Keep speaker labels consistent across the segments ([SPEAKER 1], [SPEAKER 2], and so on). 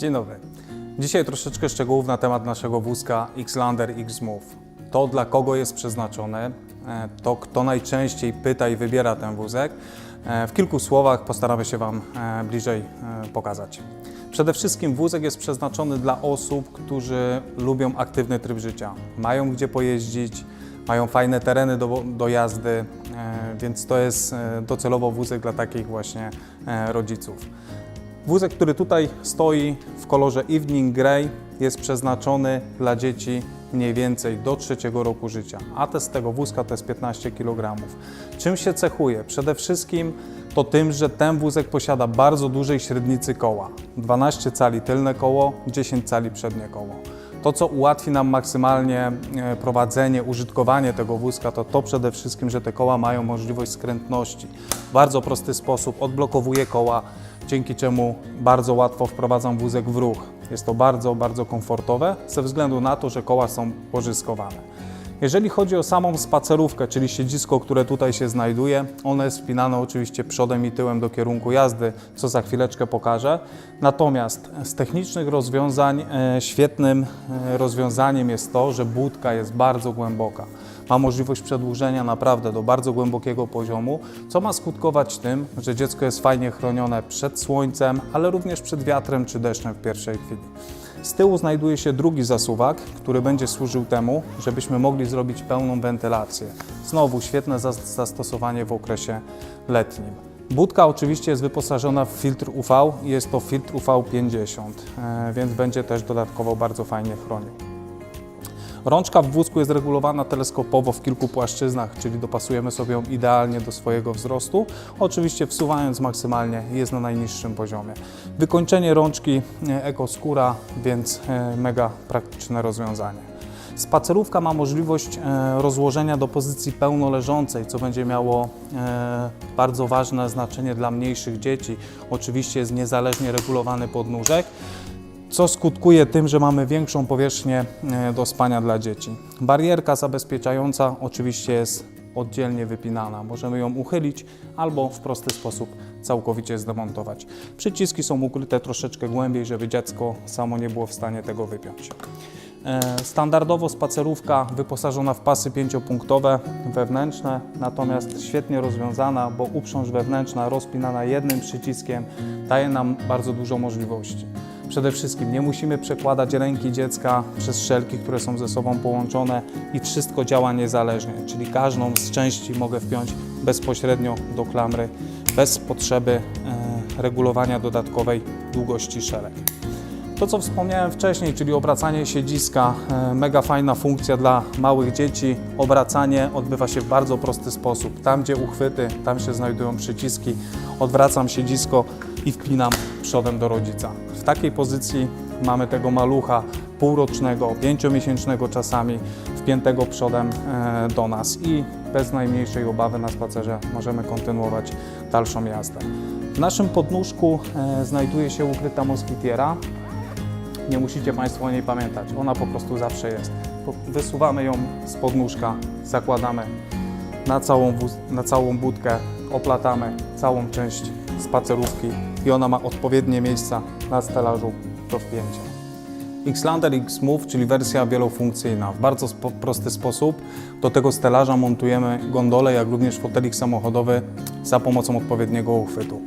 [SPEAKER 1] Dzień dobry. Dzisiaj troszeczkę szczegółów na temat naszego wózka Xlander X-Move. To dla kogo jest przeznaczony, e, to kto najczęściej pyta i wybiera ten wózek. E, W kilku słowach postaramy się Wam e, bliżej pokazać. Przede wszystkim wózek jest przeznaczony dla osób, którzy lubią aktywny tryb życia. Mają gdzie pojeździć, mają fajne tereny do, do jazdy, więc to jest docelowo wózek dla takich właśnie rodziców. Wózek, który tutaj stoi w kolorze Evening Grey jest przeznaczony dla dzieci mniej więcej do trzeciego roku życia. A test tego wózka to jest 15 kg. Czym się cechuje? Przede wszystkim to tym, że ten wózek posiada bardzo dużej średnicy koła. 12 cali tylne koło, 10 cali przednie koło. To, co ułatwi nam maksymalnie e, prowadzenie, użytkowanie tego wózka, to to przede wszystkim, że te koła mają możliwość skrętności. W bardzo prosty sposób odblokowuje koła, dzięki czemu bardzo łatwo wprowadzam wózek w ruch. Jest to bardzo, bardzo komfortowe ze względu na to, że koła są pożyskowane. Jeżeli chodzi o samą spacerówkę, czyli siedzisko, które tutaj się znajduje, ono jest wpinane oczywiście przodem i tyłem do kierunku jazdy, co za chwileczkę pokażę. Natomiast z technicznych rozwiązań e, świetnym e, rozwiązaniem jest to, że budka jest bardzo głęboka. Ma możliwość przedłużenia naprawdę do bardzo głębokiego poziomu, co ma skutkować tym, że dziecko jest fajnie chronione przed słońcem, ale również przed wiatrem czy deszczem w pierwszej chwili. Z tyłu znajduje się drugi zasuwak, który będzie służył temu, żebyśmy mogli zrobić pełną wentylację. Znowu świetne zas- zastosowanie w okresie letnim. Budka oczywiście jest wyposażona w filtr UV, jest to filtr UV50, e, więc będzie też dodatkowo bardzo fajnie chronił. Rączka w wózku jest regulowana teleskopowo w kilku płaszczyznach, czyli dopasujemy sobie ją idealnie do swojego wzrostu, oczywiście wsuwając maksymalnie jest na najniższym poziomie. Wykończenie rączki e, ekoskóra, więc e, mega praktyczne rozwiązanie. Spacerówka ma możliwość e, rozłożenia do pozycji pełnoleżącej, co będzie miało bardzo ważne znaczenie dla mniejszych dzieci. Oczywiście jest niezależnie regulowany podnóżek co skutkuje tym, że mamy większą powierzchnię e, do spania dla dzieci. Barierka zabezpieczająca oczywiście jest oddzielnie wypinana. Możemy ją uchylić albo w prosty sposób całkowicie zdemontować. Przyciski są ukryte troszeczkę głębiej, żeby dziecko samo nie było w stanie tego wypiąć. E, Standardowo spacerówka wyposażona w pasy pięciopunktowe wewnętrzne, natomiast świetnie rozwiązana, bo uprząż wewnętrzna rozpinana jednym przyciskiem daje nam bardzo dużo możliwości. Przede wszystkim nie musimy przekładać ręki dziecka przez szelki, które są ze sobą połączone i wszystko działa niezależnie, czyli każdą z części mogę wpiąć bezpośrednio do klamry bez potrzeby e, regulowania dodatkowej długości szelek. To, co wspomniałem wcześniej, czyli obracanie siedziska, e, mega fajna funkcja dla małych dzieci. Obracanie odbywa się w bardzo prosty sposób. Tam, gdzie uchwyty, tam się znajdują przyciski. Odwracam siedzisko i wpinam przodem do rodzica. W takiej pozycji mamy tego malucha półrocznego, pięciomiesięcznego czasami, wpiętego przodem e, do nas i bez najmniejszej obawy na spacerze możemy kontynuować dalszą jazdę. W naszym podnóżku e, znajduje się ukryta moskitiera, nie musicie Państwo o niej pamiętać. Ona po prostu zawsze jest. Wysuwamy ją z podnóżka, zakładamy na całą, na całą budkę, oplatamy całą część spacerówki i ona ma odpowiednie miejsca na stelażu do wpięcia. Xlander X-Move, czyli wersja wielofunkcyjna. W bardzo spo, prosty sposób do tego stelaża montujemy gondolę, jak również fotelik samochodowy za pomocą odpowiedniego uchwytu.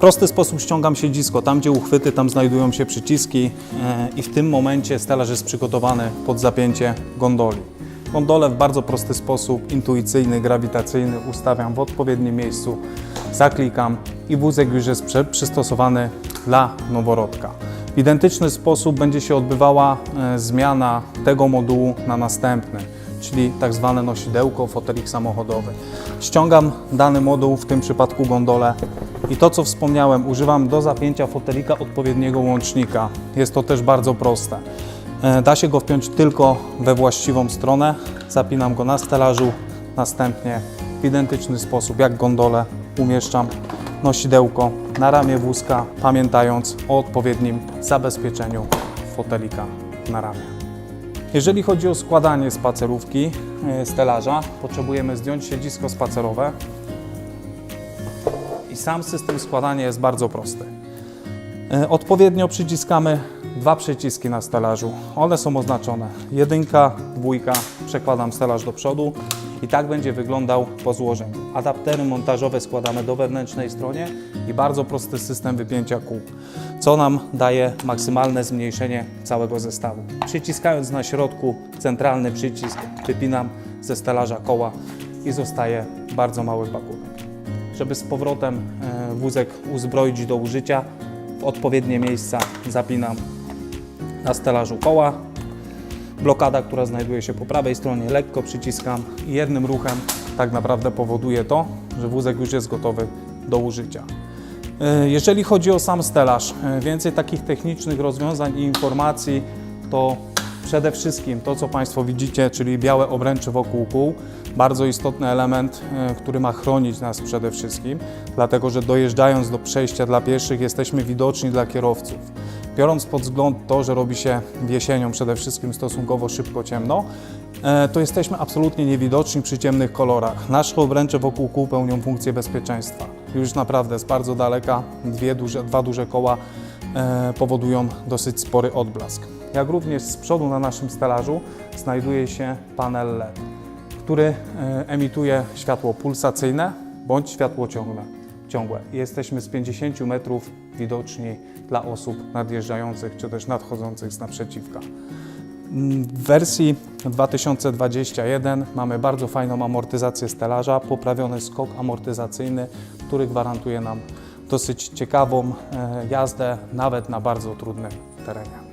[SPEAKER 1] Prosty sposób ściągam siedzisko. Tam, gdzie uchwyty, tam znajdują się przyciski e, i w tym momencie stelaż jest przygotowany pod zapięcie gondoli. Gondolę w bardzo prosty sposób, intuicyjny, grawitacyjny ustawiam w odpowiednim miejscu, zaklikam i wózek już jest przystosowany dla noworodka. W identyczny sposób będzie się odbywała e, zmiana tego modułu na następny czyli tak zwane nosidełko, fotelik samochodowy. Ściągam dany moduł, w tym przypadku gondolę i to co wspomniałem, używam do zapięcia fotelika odpowiedniego łącznika. Jest to też bardzo proste. E, Da się go wpiąć tylko we właściwą stronę. Zapinam go na stelażu, następnie w identyczny sposób jak gondolę umieszczam nosidełko na ramię wózka, pamiętając o odpowiednim zabezpieczeniu fotelika na ramię. Jeżeli chodzi o składanie spacerówki e, stelaża, potrzebujemy zdjąć siedzisko spacerowe sam system składania jest bardzo prosty. E, Odpowiednio przyciskamy dwa przyciski na stelażu. One są oznaczone. Jedynka, dwójka, przekładam stelaż do przodu i tak będzie wyglądał po złożeniu. Adaptery montażowe składamy do wewnętrznej stronie i bardzo prosty system wypięcia kół, co nam daje maksymalne zmniejszenie całego zestawu. Przyciskając na środku centralny przycisk, wypinam ze stelaża koła i zostaje bardzo mały pakunek. Żeby z powrotem e, wózek uzbroić do użycia, w odpowiednie miejsca zapinam na stelażu koła. Blokada, która znajduje się po prawej stronie, lekko przyciskam i jednym ruchem tak naprawdę powoduje to, że wózek już jest gotowy do użycia. E, Jeżeli chodzi o sam stelaż, e, więcej takich technicznych rozwiązań i informacji, to przede wszystkim to, co Państwo widzicie, czyli białe obręcze wokół kół, bardzo istotny element, e, który ma chronić nas przede wszystkim, dlatego że dojeżdżając do przejścia dla pieszych jesteśmy widoczni dla kierowców. Biorąc pod wzgląd to, że robi się jesienią przede wszystkim stosunkowo szybko ciemno, e, to jesteśmy absolutnie niewidoczni przy ciemnych kolorach. Nasze obręcze wokół kół pełnią funkcję bezpieczeństwa. Już naprawdę z bardzo daleka dwie duże, dwa duże koła powodują dosyć spory odblask. Jak również z przodu na naszym stelażu znajduje się panel LED, który e, emituje światło pulsacyjne bądź światło ciągłe. Jesteśmy z 50 metrów widoczni dla osób nadjeżdżających czy też nadchodzących z naprzeciwka. W wersji 2021 mamy bardzo fajną amortyzację stelaża, poprawiony skok amortyzacyjny, który gwarantuje nam dosyć ciekawą e, jazdę nawet na bardzo trudnym terenie.